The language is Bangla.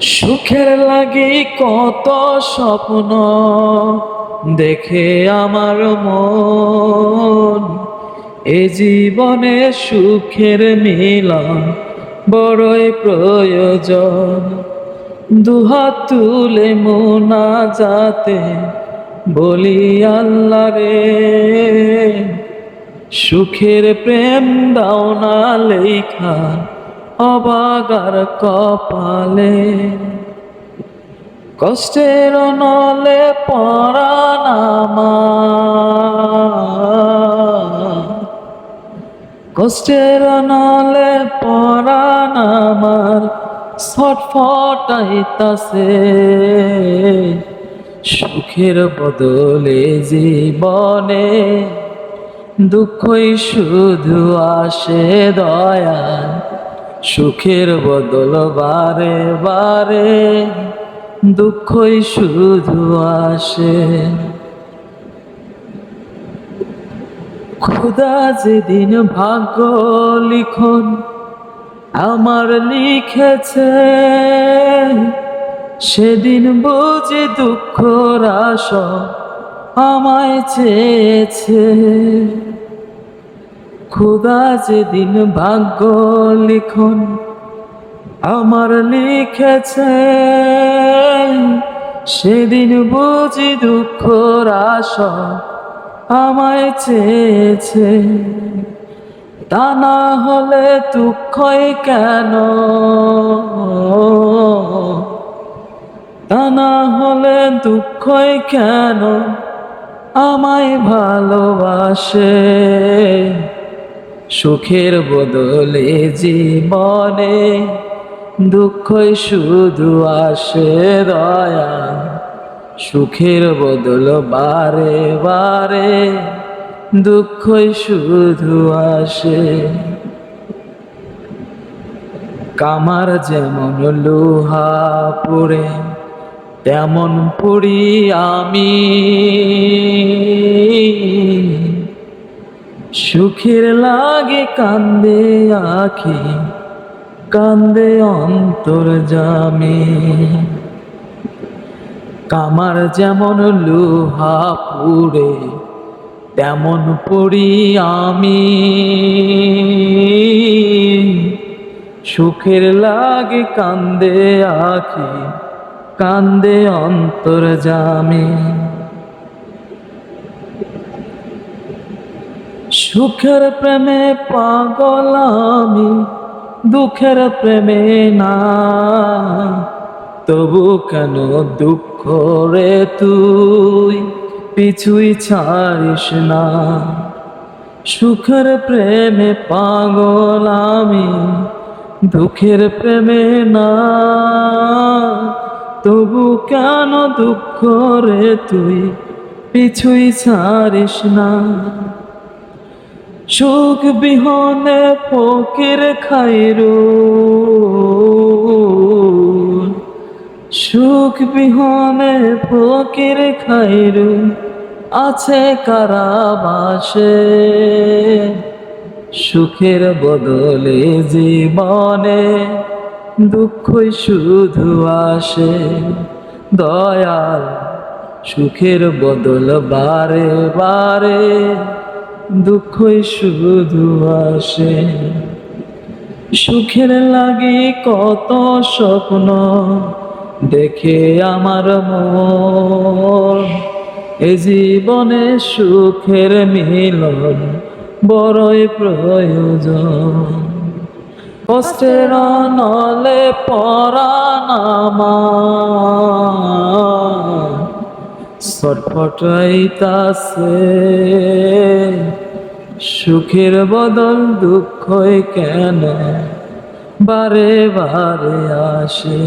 সুখের লাগি কত স্বপ্ন দেখে আমার মন। এ জীবনে সুখের মিলন বড়ই প্রয়োজন। দুহাত তুলে মোনা যাতে বলি আল্লাহ রে। সুখের প্রেম দাও না লেখা অবাগার কপালে। কষ্টের নলে পরানামা কষ্টের নলে পরাণ আমার ছটফটাইতাছে সুখের বদলে জীবনে দুঃখই শুধু আসে দয়া সুখের বদল বারে বারে, দুঃখই শুধু আসে। খুদা যেদিন ভাগ্য লিখন, আমার লিখেছে। সেদিন বুঝি দুঃখ রাস আমায় চেয়েছে। খুদা যেদিন ভাগ্য লিখন, আমার লিখেছে সেদিন বুঝি দুঃখ রাস আমায় চেয়েছে। তা না হলে দুঃখই কেন? তা না হলে দুঃখই কেন? আমায় ভালোবাসে। সুখের বদলে জীবনে, দুঃখই শুধু আসে দয়া সুখের বদল বারে বারে, দুঃখই শুধু আসে। কামার যেমন লোহা পড়ে, তেমন পড়ি আমি। সুখের লাগে কান্দে আখি, কান্দে অন্তর জামি। কামার যেমন লোহা পুড়ে, তেমন পড়ি আমি। সুখের লাগে কান্দে আখি, কান্দে অন্তর জামি। সুখের প্রেমে পাগল আমি, দুঃখের প্রেমে না। তবু কেন দুঃখ রে তুই? পিছুই ছাড়িস না। সুখের প্রেমে পাগল আমি, দুঃখের প্রেমে না। তবু কেন দুঃখ রে তুই? পিছুই ছাড়িস না। সুখ বিহনে ফকির খাইরু। সুখ বিহনে ফকির খাইরু আছে কারাবাসে। সুখের বদলে জীবনে দুঃখই শুধু আসে। দয়াল সুখের বদল বারে বারে দুঃখই শুধু আসে। সুখের লাগে কত স্বপ্ন দেখে আমার মন। এ জীবনে সুখের মিলন বড়ই প্রয়োজন। কষ্টের নলে পরানামা ছটফটাইতাছে। সুখের বদল দুঃখই কেন বারে বারে আসে?